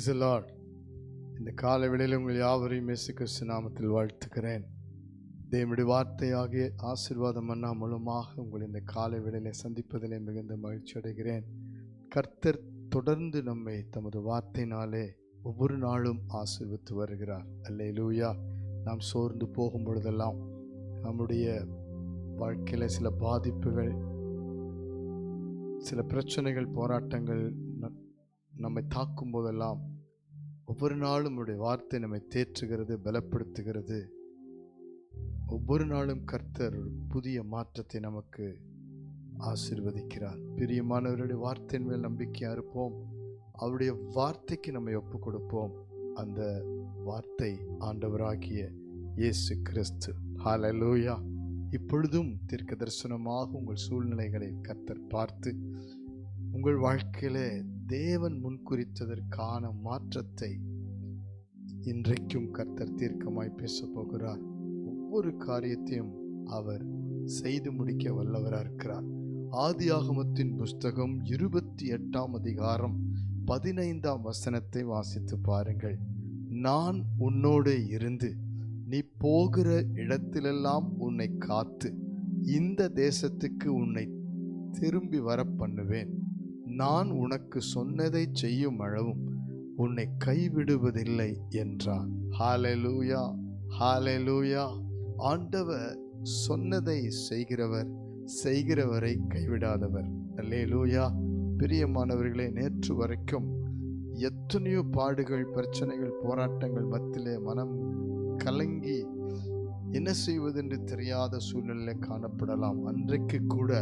Price Lord இந்த கால வேளையில் உங்கள் யாவரையும் இயேசு கிறிஸ்து நாமத்தில் வாழ்த்துக்கிறேன் தேவனுடைய வார்த்தையாகிய ஆசீர்வாதம் அண்ணா மூலமாக உங்கள் இந்த கால வேளையில் சந்திப்பதிலே மிகுந்த மகிழ்ச்சி அடைகிறேன். கர்த்தர் தொடர்ந்து நம்மை தமது வார்த்தையினாலே ஒவ்வொரு நாளும் ஆசிர்வித்து வருகிறார். அல்லேலூயா. நாம் சோர்ந்து போகும் பொழுதெல்லாம் நம்முடைய வாழ்க்கையில் சில பாதிப்புகள் சில பிரச்சனைகள் போராட்டங்கள் ந- நம்மை தாக்கும் போதெல்லாம் ஒவ்வொரு நாளும் உடைய வார்த்தை நம்மை தேற்றுகிறது பலப்படுத்துகிறது. ஒவ்வொரு நாளும் கர்த்தர் ஒரு புதிய மாற்றத்தை நமக்கு ஆசிர்வதிக்கிறார். பிரியமானவருடைய வார்த்தையின் மேல் நம்பிக்கையாக இருப்போம். அவருடைய வார்த்தைக்கு நம்மை ஒப்பு கொடுப்போம் அந்த வார்த்தை ஆண்டவராகிய இயேசு கிறிஸ்து. ஹாலலூயா இப்பொழுதும் தீர்க்க தரிசனமாக உங்கள் சூழ்நிலைகளை கர்த்தர் பார்த்து உங்கள் வாழ்க்கையிலே தேவன் முன்குறித்ததற்கான மாற்றத்தை இன்றைக்கும் கர்த்தர் தீர்க்கமாய் பேசப் போகிறார். ஒவ்வொரு காரியத்தையும் அவர் செய்து முடிக்க வல்லவராக இருக்கிறார். ஆதியாகமத்தின் புஸ்தகம் இருபத்தி எட்டாம் அதிகாரம் பதினைந்தாம் வசனத்தை வாசித்து பாருங்கள். நான் உன்னோடு இருந்து நீ போகிற இடத்திலெல்லாம் உன்னை காத்து இந்த தேசத்துக்கு உன்னை திரும்பி வர பண்ணுவேன். நான் உனக்கு சொன்னதை செய்யும் அளவும் உன்னை கைவிடுவதில்லை என்றார் ஹalleluya ஹalleluya. ஆண்டவர் சொன்னதை செய்கிறவர் செய்கிறவரை கைவிடாதவர். அல்லேலூயா பிரியமானவர்களே நேற்று வரைக்கும் எத்தனையோ பாடுகள் பிரச்சனைகள் போராட்டங்கள் மத்திலே மனம் கலங்கி என்ன செய்வதென்று தெரியாத சூழ்நிலை காணப்படலாம். அன்றைக்கு கூட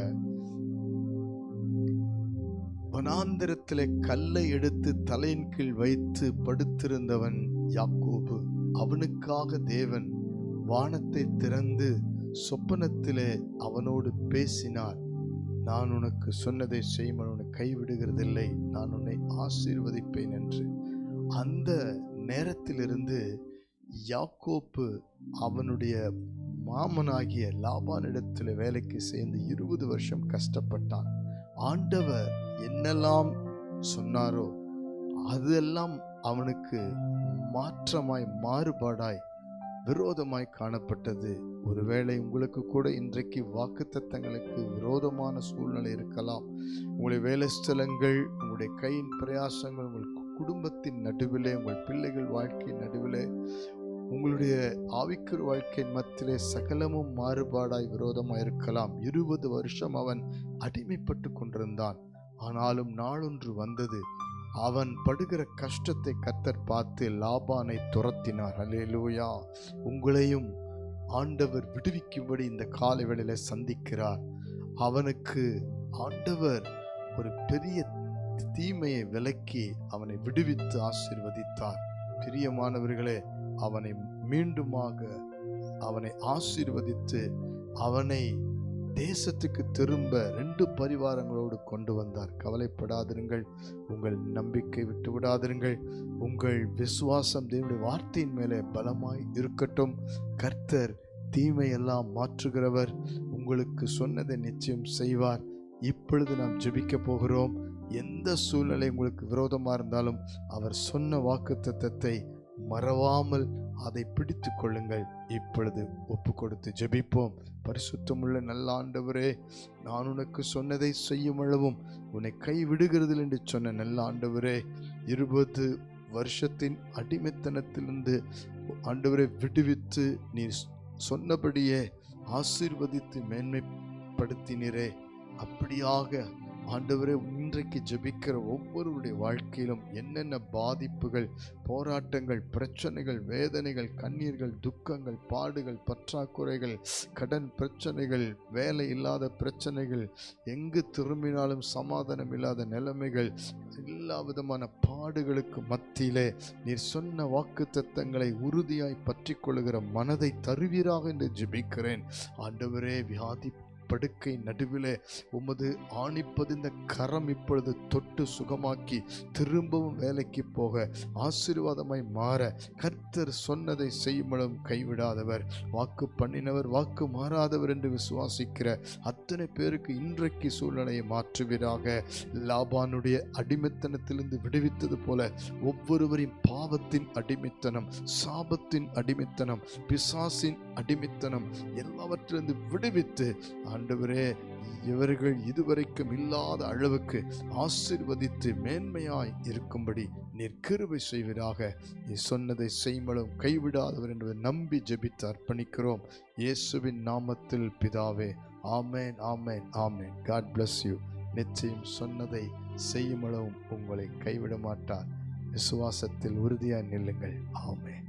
வனாந்திரத்திலே கல்லை எடுத்து தலையின் கீழ் வைத்து படுத்திருந்தவன் யாக்கோபு. அவனுக்காக தேவன் வானத்தை திறந்து சொப்பனத்திலே அவனோடு பேசினார். நான் உனக்கு சொன்னதை செய்யும் உன்னை கைவிடுகிறதில்லை. நான் உன்னை ஆசீர்வதிப்பேன் என்று. அந்த நேரத்திலிருந்து யாக்கோப்பு அவனுடைய மாமனாகிய லாபானிடத்தில் வேலைக்கு சேர்ந்து இருபது வருஷம் கஷ்டப்பட்டான். ஆண்டவர் என்னெல்லாம் சொன்னாரோ அதெல்லாம் அவனுக்கு மாற்றமாய் மாறுபாடாய் விரோதமாய் காணப்பட்டது. ஒருவேளை உங்களுக்கு கூட இன்றைக்கு வாக்குத்தத்தங்களுக்கு விரோதமான சூழ்நிலை இருக்கலாம். உங்களுடைய வேலை ஸ்தலங்கள் உங்களுடைய கையின் பிரயாசங்கள் உங்கள் குடும்பத்தின் நடுவிலே உங்கள் பிள்ளைகள் வாழ்க்கையின் நடுவிலே உங்களுடைய ஆவிக்குர் வாழ்க்கையின் மத்தியிலே சகலமும் மாறுபாடாய் விரோதமாய் இருக்கலாம் இருபது வருஷம் அவன் அடிமைப்பட்டு கொண்டிருந்தான். ஆனாலும் நாளொன்று வந்தது. அவன் படுகிற கஷ்டத்தை கத்தர் பார்த்து லாபானை துரத்தினார். அலேலூயா உங்களையும் ஆண்டவர் விடுவிக்கும்படி இந்த காலை வேளையில சந்திக்கிறார். அவனுக்கு ஆண்டவர் ஒரு பெரிய தீமையை விலக்கி அவனை விடுவித்து ஆசீர்வதித்தார். பிரியமானவர்களே அவனை மீண்டுமாக அவனை ஆசீர்வதித்து அவனை தேசத்துக்கு திரும்ப ரெண்டு பரிவாரங்களோடு கொண்டு வந்தார். கவலைப்படாதிருங்கள். உங்கள் நம்பிக்கை விட்டு விடாதிருங்கள். உங்கள் விசுவாசம் தேவனுடைய வார்த்தையின் மேலே பலமாய் இருக்கட்டும். கர்த்தர் தீமையெல்லாம் மாற்றுகிறவர். உங்களுக்கு சொன்னதை நிச்சயம் செய்வார். இப்பொழுது நாம் ஜெபிக்க போகிறோம். எந்த சூழ்நிலை உங்களுக்கு விரோதமாக இருந்தாலும் அவர் சொன்ன வாக்கு மறவாமல் அதை பிடித்து கொள்ளுங்கள். இப்பொழுது ஒப்பு கொடுத்து ஜெபிப்போம். பரிசுத்தமுள்ள நல்ல ஆண்டவரே நான் உனக்கு சொன்னதை செய்யும் அளவும் உன்னை கைவிடுகிறதில் என்று சொன்ன நல்ல ஆண்டவரே இருபது வருஷத்தின் அடிமைத்தனத்திலிருந்து ஆண்டவரை விடுவித்து நீ சொன்னபடியே ஆசீர்வதித்து மேன்மைப்படுத்தினரே. அப்படியாக ஆண்டவரே இன்றைக்கு ஜெபிக்கிற ஒவ்வொருவருடைய வாழ்க்கையிலும் என்னென்ன பாதிப்புகள் போராட்டங்கள் பிரச்சனைகள் வேதனைகள் கண்ணீர்கள் துக்கங்கள் பாடுகள் பற்றாக்குறைகள் கடன் பிரச்சனைகள் வேலை இல்லாத பிரச்சனைகள் எங்கு திரும்பினாலும் சமாதானம் இல்லாத நிலைமைகள் எல்லா விதமான பாடுகளுக்கு மத்தியிலே நீர் சொன்ன வாக்கு தத்தங்களை உறுதியாய் பற்றி கொள்ளுகிற மனதை தருவீராக என்று ஜெபிக்கிறேன். ஆண்டவரே வியாதி படுக்கை நடுவிலே உமது ஆணிப்பதிந்த கரம் இப்பொழுது தொட்டு சுகமாக்கி திரும்பவும் வேலைக்கு போக ஆசீர்வாதமாய் மாற கர்த்தர் சொன்னதை செய்யும்படும் கைவிடாதவர். வாக்கு பண்ணினவர் வாக்கு மாறாதவர் என்று விசுவாசிக்கிற அத்தனை பேருக்கு இன்றைக்கு சூழ்நிலையை மாற்றுவீராக. லாபானுடைய அடிமைத்தனத்திலிருந்து விடுவித்தது போல ஒவ்வொருவரின் பாவத்தின் அடிமைத்தனம் சாபத்தின் அடிமைத்தனம் பிசாசின் அடிமைத்தனம் எல்லாவற்றிலிருந்து விடுவித்து ஆண்டவரே இவர்கள் இதுவரைக்கும் இல்லாத அளவுக்கு ஆசீர்வதித்து மேன்மையாய் இருக்கும்படி நீர் கிருபை செய்வதாக நீ சொன்னதை செய்மலும் கைவிடாதவர் என்பதை நம்பி ஜெபித்து அர்ப்பணிக்கிறோம். இயேசுவின் நாமத்தில் பிதாவே ஆமேன் ஆமேன் ஆமேன். காட் பிளஸ் யூ நிச்சயம் சொன்னதை செய்யுமளவும் உங்களை கைவிட மாட்டார் விசுவாசத்தில் உறுதியாக நில்லுங்கள். ஆமேன்.